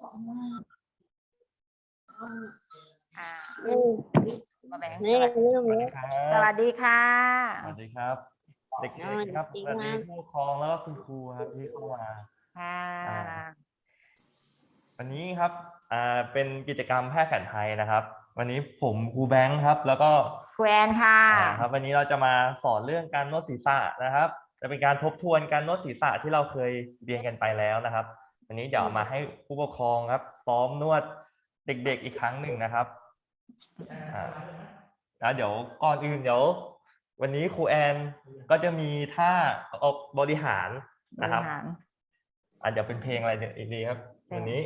อ่าอืมมาแบงค์นี่สวัสดีเรื่องสวัสนี้ดีครับสวัสดีค่ะ สวัสดีครับ เด็กๆครับสสวัวัสสดีดีครับผู้ปกครองแล้วก็คุณครูครับที่เข้ามาค่ะอ่าวันนี้ครับอ่าเป็นกิจกรรมแพทย์แผนไทยนะครับ วันนี้ผมครูแบงค์ครับ แล้วก็ครูแอนค่ะอ่าครับวันนี้เราจะมาสอนเรื่องการนวดศีรษะนะครับ จะเป็นการทบทวนการนวดศีรษะที่เราเคยเรียนกันไปแล้วนะครับ วันนี้เดี๋ยวเอามาให้ผู้ปกครองครับซ้อมนวดเด็กๆอีกครั้งหนึ่งนะครับอ่าแล้วเดี๋ยวก่อนอื่นเดี๋ยว วันนี้ครูแอนก็จะมีท่าออกบริหารนะครับบริหารอะเดี๋ยวเป็นเพลงอะไรอีกดีครับเพลงวันนี้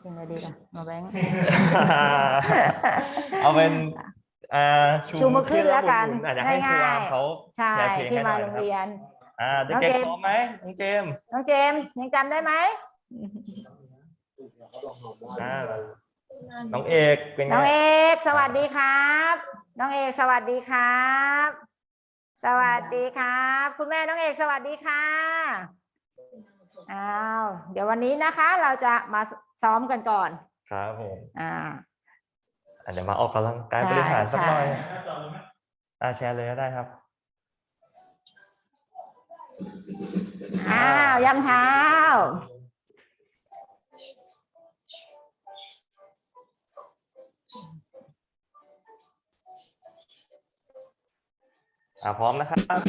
เป็นไงดีล่ะมาแบงค์เอาเป็นอ่าชูมือขึ้นแล้วกันหมุๆอาจจะให้ครูง่ายๆอามเขาใช่แชร์เพลงที่ให้หมาน่อยโรงนะครับเรียนอ่าน้องเด็กเจมส์ๆพร้อมไหมน้องเจมส์น้องเจมส์ยังจำได้ไหม อ่าน้องเอกเป็นไงน้องเอกสวัสดีครับ น้องเอกสวัสดีครับ สวัสดีครับ คุณแม่น้องเอกสวัสดีค่ะอ้าวเดี๋ยววันนี้นะคะ เราจะมาซ้อมกันก่อน ครับผมอ่าอะเดี๋ยวมาออกกำลังกายบริหารสักหน่อยอ่าแชร์เลยก็ได้ครับ อ้าวยำเท้า อ่าพร้อมนะครับ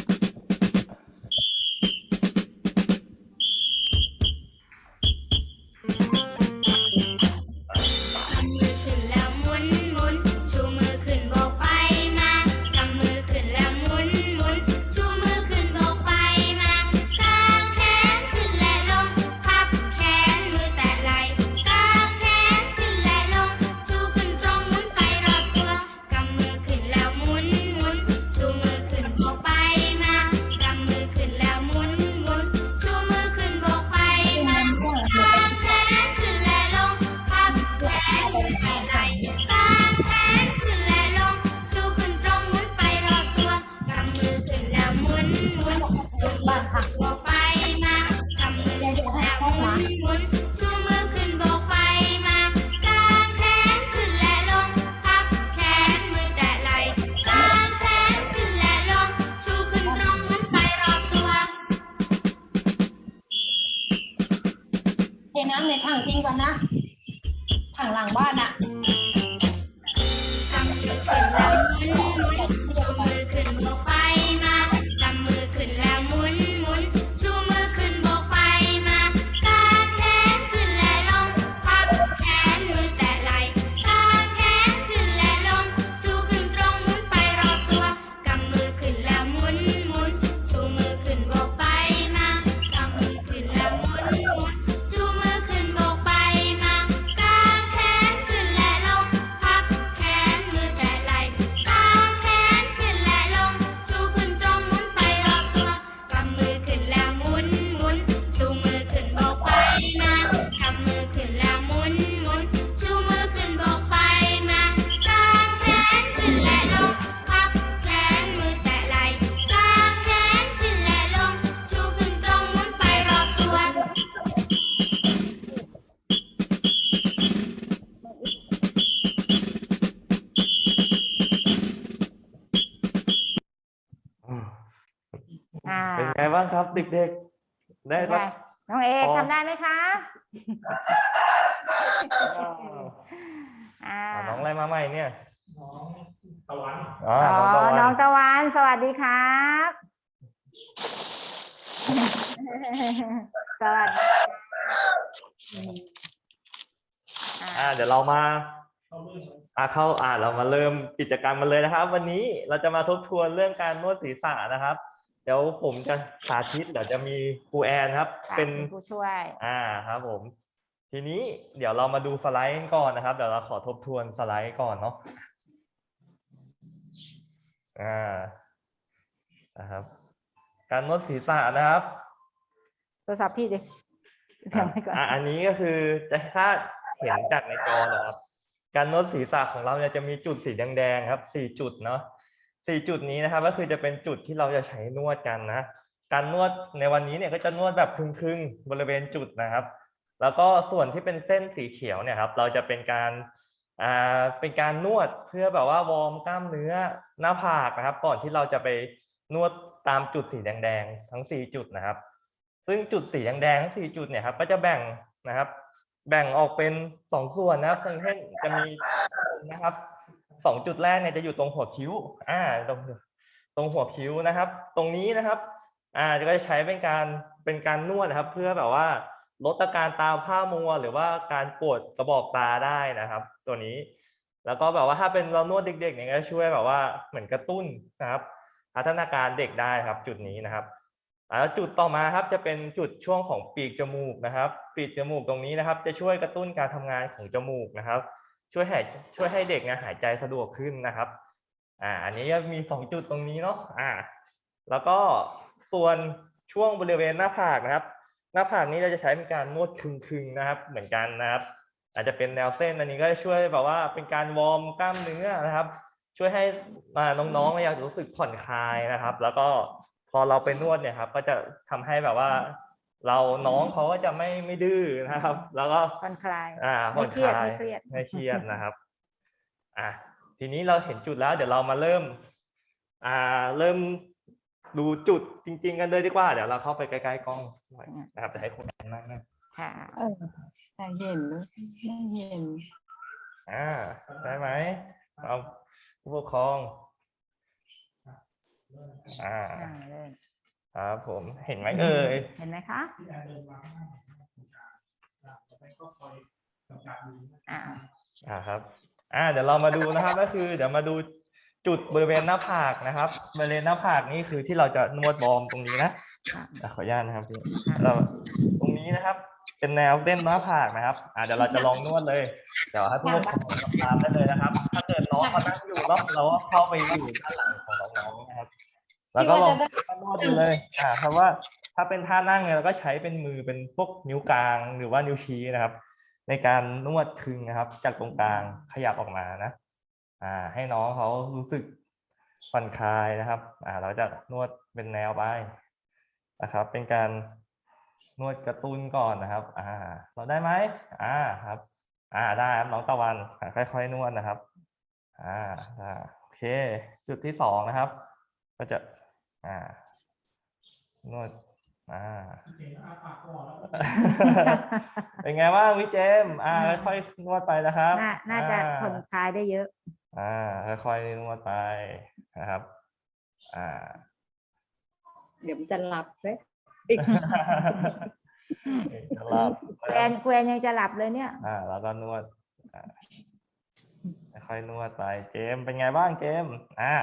นถังทิ้งก่อนนะถังหลังบ้านอะ เด็กๆได้รับ น้องเอกพอทำได้ไหมคะอ่าอ่าน้องอะไรมาใหม่เนี่ยน้องตะวันอ๋ออ๋อน้องตะวันน้องตะวัน สวัสดีครับ สวัสดีอ่าอ่าเดี๋ยวเรามา เข้าเรื่องอ่าเข้าอ่าเรามาเริ่มกิจกรรมกันเลยนะครับ วันนี้เราจะมาทบทวนเรื่องการนวดศีรษะนะครับ เดี๋ยวผมจะสาธิตเดี๋ยวจะมีครูแอนครับ ค่ะเป็นคุณผู้ช่วย อ่าครับผม ทีนี้เดี๋ยวเรามาดูสไลด์กันก่อนนะครับ เดี๋ยวเราขอทบทวนสไลด์ก่อนเนาะอ่านะครับ การนวดศีรษะนะครับ โทรศัพท์พี่ดิทำไว้ก่อน อะอันนี้ก็คือจะถ้าเห็นจากในจอนะครับ การนวดศีรษะของเราเนี่ยจะมีจุดสีแดงๆครับสี่จุดเนาะ สี่จุดนี้นะครับก็คือจะเป็นจุดที่เราจะใช้นวดกันนะ การนวดในวันนี้เนี่ยก็จะนวดแบบครึ่งๆบริเวณจุดนะครับ แล้วก็ส่วนที่เป็นเส้นสีเขียวเนี่ยครับ เราจะเป็นการอ่าเป็นการนวดเพื่อแบบว่าวอร์มกล้ามเนื้อหน้าผากนะครับ ก่อนที่เราจะไปนวดตามจุดสีแดงๆทั้งสี่จุดนะครับ ซึ่งจุดสีแดงๆทั้งสี่จุดเนี่ยครับ ก็จะแบ่งนะครับ แบ่งออกเป็นสองส่วนนะครับเช่นจะมีนะครับ สองจุดแรกเนี่ยจะอยู่ตรงหัวคิ้ว อ่า ตรงตรงหัวคิ้วนะครับ ตรงนี้นะครับ อ่าก็จะใช้เป็นการเป็นการนวดนะครับ เพื่อแบบว่าลดอาการตาผ้ามัว หรือว่าการปวดกระบอกตาได้นะครับ ตัวนี้ แล้วก็แบบว่าถ้าเป็นเรานวดเด็กๆเนี่ยก็ช่วยแบบว่าเหมือนกระตุ้นนะครับพัฒนาการเด็กได้ครับ จุดนี้นะครับแล้วจุดต่อมาครับจะเป็นจุดช่วงของปีกจมูกนะครับ ปีกจมูกตรงนี้นะครับ จะช่วยกระตุ้นการทำงานของจมูกนะครับ ช่วยให้ช่วยให้เด็กเนี่ยหายใจสะดวกขึ้นนะครับ อ่า อันนี้ก็มีสองจุดตรงนี้เนาะ อ่า แล้วก็ส่วนช่วงบริเวณหน้าผากนะครับ หน้าผากนี้เราจะใช้เป็นการนวดคึงๆนะครับ เหมือนกันนะครับ อาจจะเป็นแนวเส้นอันนี้ก็จะช่วยแบบว่าเป็นการวอร์มกล้ามเนื้อนะครับ ช่วยให้อ่าน้องๆเนี่ยรู้สึกผ่อนคลายนะครับ แล้วก็พอเราไปนวดเนี่ยครับ ก็จะทำให้แบบว่า เราน้องเขาก็จะไม่ไม่ดื้อนะครับ แล้วก็ผ่อนคลายอ่าไม่ผ่อนเครียดลาไม่เครียดไม่เครียดนะครับอะทีนี้เราเห็นจุดแล้วเดี๋ยวเรามาเริ่มอ่าเริ่มดูจุดจริง ๆ กันเลยดีกว่า เดี๋ยวเราเข้าไปใกล้ๆกล้องหน่อยนะครับจะให้คุณนั่งนะค่ะเออแต่เห็นนะไม่เห็นอ่าได้ไหมเอาผู้ปกครองอ่าอ่าเลย ครับผมเห็นไหมเอ่ยเห็นไหมคะที่แอนเดินมาข้างหน้าอ่าต่อไปก็คอยกำกับดูนะอ่าอ่าครับอ่าเดี๋ยวเรามาดูนะครับก็คือเดี๋ยวมาดูจุดบริเวณหน้าผากนะครับบริเวณหน้าผากนี่คือที่เราจะนวดบอร์มตรงนี้นะค่ะอะขออนุญาตนะครับพี่เราตรงนี้นะครับ เป็นแนวเส้นหน้าผากนะครับอ่าเดี๋ยวเราจะลองนวดเลย เดี๋ยวให้ผู้ปกครองทำตามได้เลยนะครับ ถ้าเกิดน้องเขานั่งอยู่เนาะเราก็เข้าไปอยู่ด้านหลัง แล้วก็ลองนวดดูเลยอ่าเพราะว่าถ้าเป็นท่านั่งเนี่ยเราก็ใช้เป็นมือเป็นพวกนิ้วกลางหรือว่านิ้วชี้นะครับ ในการนวดคึงนะครับ จากตรงกลางขยับออกมานะ อ่า ให้น้องเขารู้สึกผ่อนคลายนะครับ อ่า เราจะนวดเป็นแนวไปนะครับ เป็นการนวดกระตุ้นก่อนนะครับ อ่า เราได้ไหมอ่าครับ อ่าได้ครับน้องตะวันอ่าค่อยๆนวดนะครับ อ่าอ่าโอเค จุดที่สองนะครับ ก็จะ อ่านวดอ่าเห็นอาปากก่อนแล้วเป็นไงบ้างวิเจมส์อ่าอ่าค่อยๆนวดไปนะครับ น่าน่าจะอ่ผ่อนคลายได้เยอะ อ่าค่อยๆนวดไปนะครับ อ่า เดี๋ยวมันจะหลับเลยจะหลับแควนแควนยังจะหลับเลยเนี่ย อ่า แล้วก็นวดอ่าค่อยๆนวดไปเจมส์เป็นไงบ้างเจมส์อ่า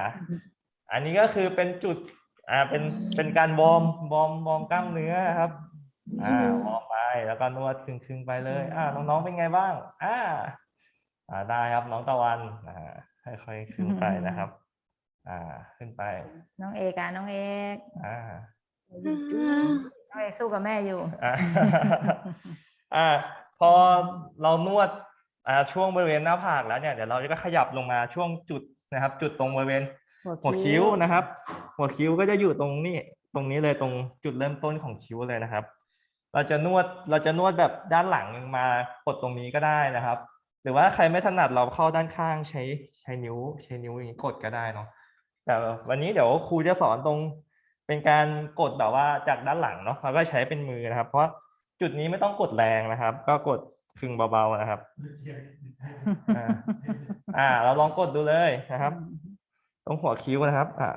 อันนี้ก็คือเป็นจุดอ่าเป็นเป็นการวอร์มวอร์มวอร์มกล้ามเนื้อครับอ่าวอร์มไปแล้วก็นวดครึ่งๆไปเลยอ่าน้องๆเป็นไงบ้างอ่าอ่าได้ครับน้องตะวันอ่าค่อยๆขึ้นไปนะครับ อ่าขึ้นไป น้องเอกอะน้องเอกอ่าน้องเอกสู้กับแม่อยู่อ่าอ่าพอเรานวดอ่าช่วงบริเวณหน้าผากแล้วเนี่ยเดี๋ยวเราก็ขยับลงมาช่วงจุดนะครับ จุดตรงบริเวณ หัวคิ้วนะครับ หัวคิ้วก็จะอยู่ตรงนี้ ตรงนี้เลยตรงจุดเริ่มต้นของคิ้วเลยนะครับ เราจะนวดเราจะนวดแบบด้านหลังมากดตรงนี้ก็ได้นะครับ หรือว่าใครไม่ถนัดเราเข้าด้านข้างใช้ใช้นิ้ว ใช้นิ้วอย่างนี้กดก็ได้เนาะแต่วันนี้เดี๋ยวครูจะสอนตรงเป็นการกดแบบว่าจากด้านหลังเนาะเราก็ใช้เป็นมือนะครับ เพราะจุดนี้ไม่ต้องกดแรงนะครับ ก็กดครึ่งเบาๆนะครับอ่าอ่า เราลองกดดูเลยนะครับต รงหัวคิ้วนะครับ อ่า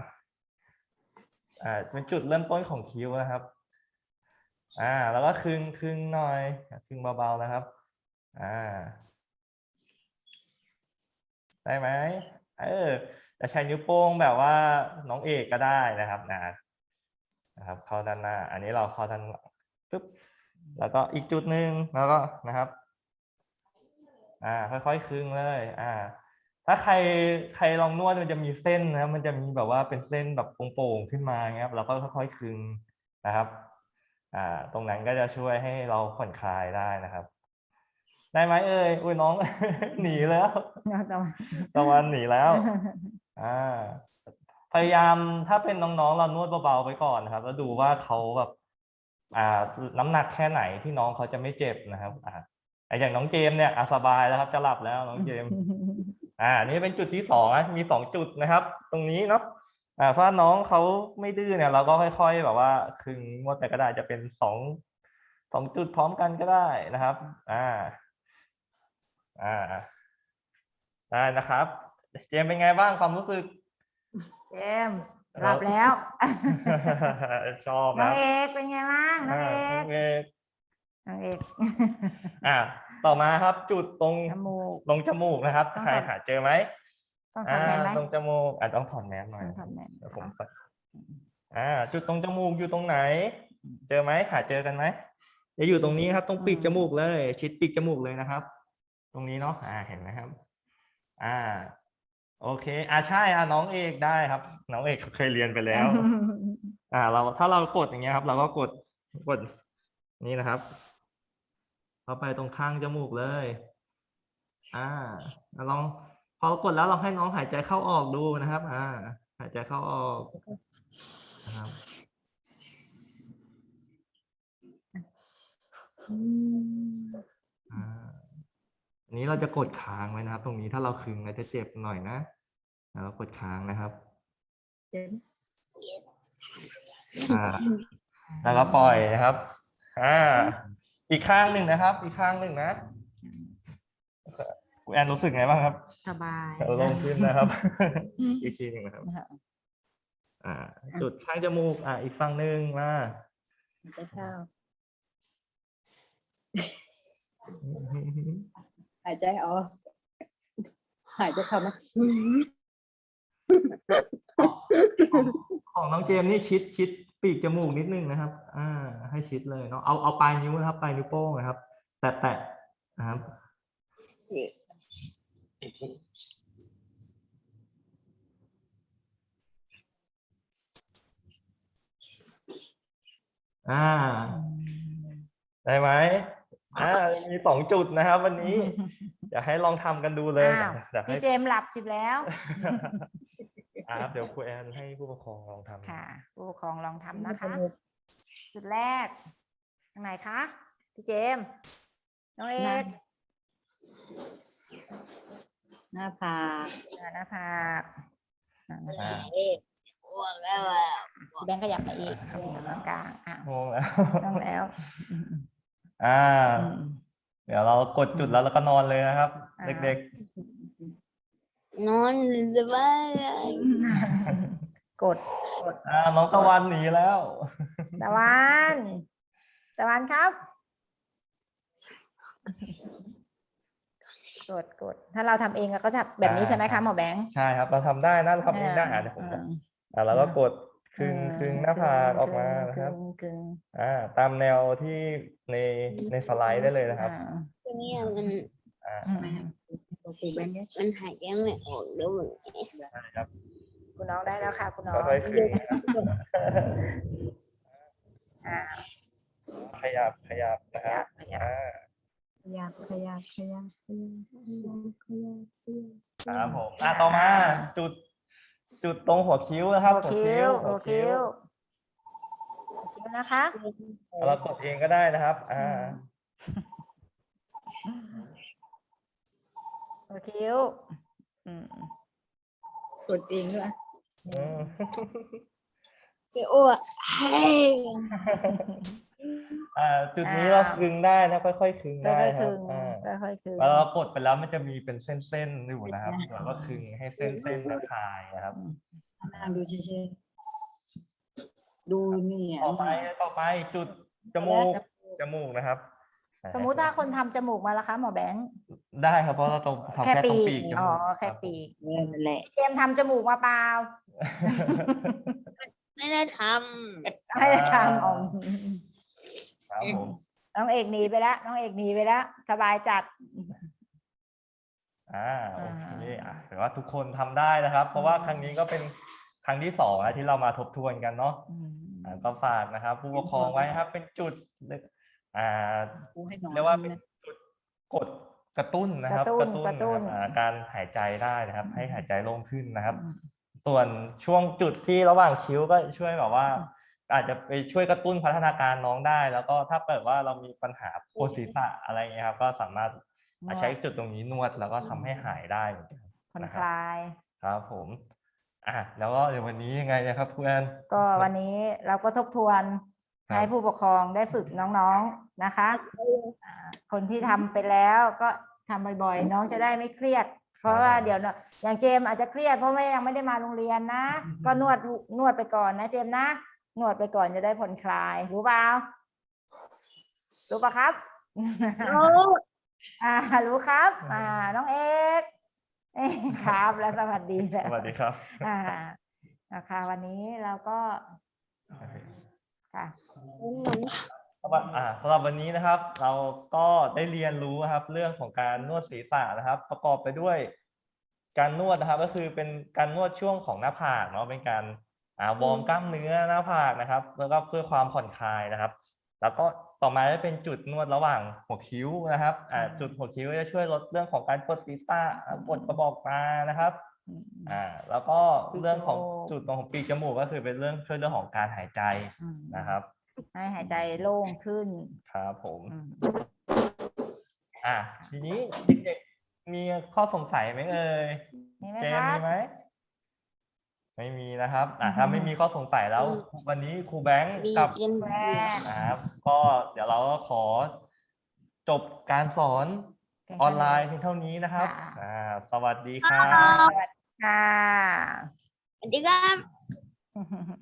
อ่าเป็นจุดเริ่มต้นของคิ้วนะครับ อ่า แล้วก็คึงคึงหน่อยคึงเบาๆนะครับ อ่า ได้ไหมเออจะใช้นิ้วโป้งแบบว่าน้องเอกก็ได้นะครับนะนะครับ เข้าด้านหน้า อันนี้เราเข้าด้านหลังปึ๊บแล้วก็อีกจุดหนึ่งแล้วก็นะครับ อ่า ค่อยๆคึงเลย อ่า ถ้าใครใครลองนวดมันจะมีเส้นนะครับมันจะมีแบบว่าเป็นเส้นแบบโป่งๆขึ้นมาเงี้ยครับเราก็ค่อยๆคึงนะครับอ่าตรงนั้นก็จะช่วยให้เราผ่อนคลายได้นะครับ ได้ไหมเอ่ยอุ้ยน้อง หนีแล้วน้องตะวันตะวันหนีแล้วอ่าพยายามถ้าเป็นน้องๆเรานวดเบาๆไปก่อนนะครับ แล้วดูว่าเขาแบบอ่าน้ำหนักแค่ไหนที่น้องเขาจะไม่เจ็บนะครับอ่าอะอย่างน้องเจมส์เนี่ยอะสบายแล้วครับจะหลับแล้วน้องเจมส์ อ่านี่เป็นจุดที่สองนะมีสองจุดนะครับ ตรงนี้เนาะอ่าถ้าน้องเขาไม่ดื้อเนี่ยเราก็ค่อยๆ แบบว่าคึงงวดแต่ก็ได้จะเป็นสองสองจุดพร้อมกันก็ได้นะครับ อ่า อ่าได้นะครับ เจมส์เป็นไงบ้างความรู้สึก เจมส์หลับแล้ว ชอบน้อนะงเอกเป็นไงบ้างน้องอ่าเอกโอเคน้องเอกอ่า ต่อมาครับจุดตรงจมูกตรงจมูกนะครับต้องใครถอด หาเจอไหมต้องอ่าทำได้ไหมตรงจมูกอะต้องถอดแมสหน่อยต้องทำได้เดี๋ยวผมใส่อ่า จุดตรงจมูกอยู่ตรงไหน เจอไหมหาเจอกันไหมจะอยู่ตรงนี้ครับ ตรงปีกจมูกเลย ชิดปีกจมูกเลยนะครับ ตรงนี้เนาะอ่าเห็นไหมครับ อ่า โอเค อ่าใช่อ่าน้องเอกได้ครับ น้องเอกเคยเรียนไปแล้ว อ่า เราถ้าเรากดอย่างเงี้ยครับ เราก็กดกดนี่นะครับ เข้าไปตรงข้างจมูกเลย อ่าลองพอกดแล้วลองให้น้องหายใจเข้าออกดูนะครับ อ่า หายใจเข้าออกนะครับอ่าอันนี้เราจะกดค้างไว้นะครับ ตรงนี้ถ้าเราคึงเราจะเจ็บหน่อยนะแล้วเรากดค้างนะครับอ่าแล้วก็ปล่อยนะครับอ่า อีกข้างหนึ่งนะครับ อีกข้างหนึ่งนะคุณแอนรู้สึกไงบ้างครับสบายเราลงขึ้นนะครับ อีกทีหนึ่งนะครับนะคะอ่า จุดข้างจมูก อ่า อีกฝั่งหนึ่งมาจะเข้าหายใจออกหายใจเข้ามาของน้องเจมส์นี่ชิดชิด ปีกจมูกนิดนึงนะครับ อ่า ให้ชิดเลยเนาะ เอาเอาปลายนิ้วนะครับ ปลายนิ้วโป้งนะครับ แตะแตะนะครับ อ่า ได้ไหมอ่า มีสองจุดนะครับ วันนี้ อยากให้ลองทำกันดูเลยอ้าว อยากให้ พี่เจมส์หลับจิบแล้ว อ่าครับเดี๋ยวครูแอนให้ผู้ปกครองลองทำ ค่ะ ผู้ปกครองลองทำนะคะ จุดแรกทางไหนคะพี่เจมส์น้องเอกหน้าผากอ่าหน้าผากอ่าหน้าผากอ่าพี่แบงค์ขยับมาอีกตรงกลางอะงงแล้ว ต้องแล้วอ่า อืม เดี๋ยวเรากดจุดแล้วแล้วก็นอนเลยนะครับ อ่า เด็ก นอนสบายกดกดๆอ่าน้องตะวันหนีแล้ว ตะวันตะวันครับ กดกดถ้าเราทำเองเราก็ทำแบบนี้อ่าใช่ไหมครัคะบหมอแบงค์ใช่ครับ เราทำได้นะเราทำเองได้อะเดี๋ยวผมจะอ่าอ่าแล้วก็กดครึ่งอ่าครึ่งหน้าผากออกมานะครับกึ่งกึ่งอ่า ตามแนวที่ในในสไลด์ได้เลยนะครับอ่าตัวเนี้ยมัน อ่าอื มครูแบงค์เนี่ยมันหายใจไม่ออกแล้วมันใช่ครับคุณน้องได้แล้วค่ะ คุณน้องค่อยๆคลึงนะครับอ่าขยับขยับนะขคยัรับบขยับอ่าขยับขยับขยับขยับขยับขยับขยับครับผมอะต่อมา จุด จุดตรงหัวคิ้วนะครับหัวคิ้วหัวคิ้วหัวคิ้วนะคะ เรากดเองก็ได้นะครับ อ่า หัวคิ้วอืมกดเองด้วยอืมไปอ้วกให้อ่าจุดนี้เราคึงได้นะค่อยๆคึงค่ได้อยๆครัคึบงอ่าค่อยๆคึงแล้วเรากดไปแล้วมันจะมีเป็นเส้นๆอยู่นะครับเราก็คึงให้เส้นๆมันคลายนะครับ นั่งดูเฉยๆดูนี่อะต่อไปต่อไปจุดจมูกจมูกนะครับ สมมุติถ้าคนทำจมูกมาแล้วคะหมอแบงค์ได้ครับเพราะเราตรงทำแค่แค่ตปีรงกปีกจอ๋อมูกแค่รับปีกเนี่ยนั่นแหละเตรียมทำจมูกมาเปล่าไม่ได้ทให้ทำอ๋อครับผมน้องเอกหนีไปแล้วน้องเอกหนีไปแล้วสบายจัดอ่าโอเคอะถือว่าทุกคนทำได้นะครับ เพราะว่าครั้งนี้ก็เป็นครั้งที่สองแล้วที่เรามาทบทวนกันเนาะอืมอ่าก็ฝากนะครับ ผู้ปกครองไว้ครับ เป็นจุด อ่าครูให้นอนเรียกว่าเป็นจุดกดกระตุ้นนะครับ กระตุ้นกระตุ้นนะครับอ่าการหายใจได้นะครับ ให้หายใจโล่งขึ้นนะครับ ส่วนช่วงจุดที่ระหว่างคิ้วก็ช่วยแบบว่า อาจจะไปช่วยกระตุ้นพัฒนาการน้องได้ แล้วก็ถ้าเกิดว่าเรามีปัญหาปวดศีรษะอะไรเงี้ยครับ ก็สามารถนวดใช้จุดตรงนี้นวดแล้วก็ทำให้หายได้เหมือนกันผ่อนนะคครับลายครับผมอะแล้วก็เดี๋ยววันนี้ยังไงนะครับเพื่อนก็วันนี้เราก็ทบทวนครับ ให้ผู้ปกครองได้ฝึกน้องๆนะคะอ่าคนที่ทำไปแล้วก็ทำบ่อยๆ น้องจะได้ไม่เครียด เพราะว่าเดี๋ยวเนอะอย่างเจมส์อาจจะเครียดเพราะว่ายังไม่ได้มาโรงเรียนนะ ก็นวดนวดไปก่อนนะเจมส์นะ นวดไปก่อนจะได้ผ่อนคลาย รู้เปล่ารู้ปะครับอ่ารู้ครับ อ่า น้องเอกเอ้ยครับแล้วสวัสดีแล้วสวัสดีครับ อ่านะคะวันนี้เราก็ ค่ะสำหรับอ่าสำหรับวันนี้นะครับ เราก็ได้เรียนรู้นะครับ เรื่องของการนวดศีรษะนะครับ ประกอบไปด้วย การนวดนะครับ ก็คือเป็นการนวดช่วงของหน้าผากเนาะเป็นการอ่าวอร์มกล้ามเนื้อหน้าผากนะครับ แล้วก็เพื่อความผ่อนคลายนะครับ แล้วก็ต่อมาจะเป็นจุดนวดระหว่างหัวคิ้วนะครับอ่าจุดหัวคิ้วจะช่วยลดเรื่องของการปวดศีรษะปวดกระบอกตานะครับ อืมอ่าแล้วก็ปีกเรื่องของจมูกจุดตรงของปีกจมูกก็คือเป็นเรื่องช่วยเรื่องของการหายใจอืมนะครับ ให้หายใจโล่งขึ้นครับผมอืมอะทีนี้เด็กๆมีข้อสงสัยไหมเอ่ยมีไหมเจคมส์รับมีไหมไม่มีนะครับอะถ้าไม่มีข้อสงสัยแล้ว วันนี้ครูแบงค์มีกับเย็นแม่นะครับ ก็เดี๋ยวเราก็ขอจบการสอนเพียง ออนไลเท่าน์เพียงเท่านี้นะครับค่ะอ่าสวัสดีครับสวัสดีค่ะ สวัสดีครับ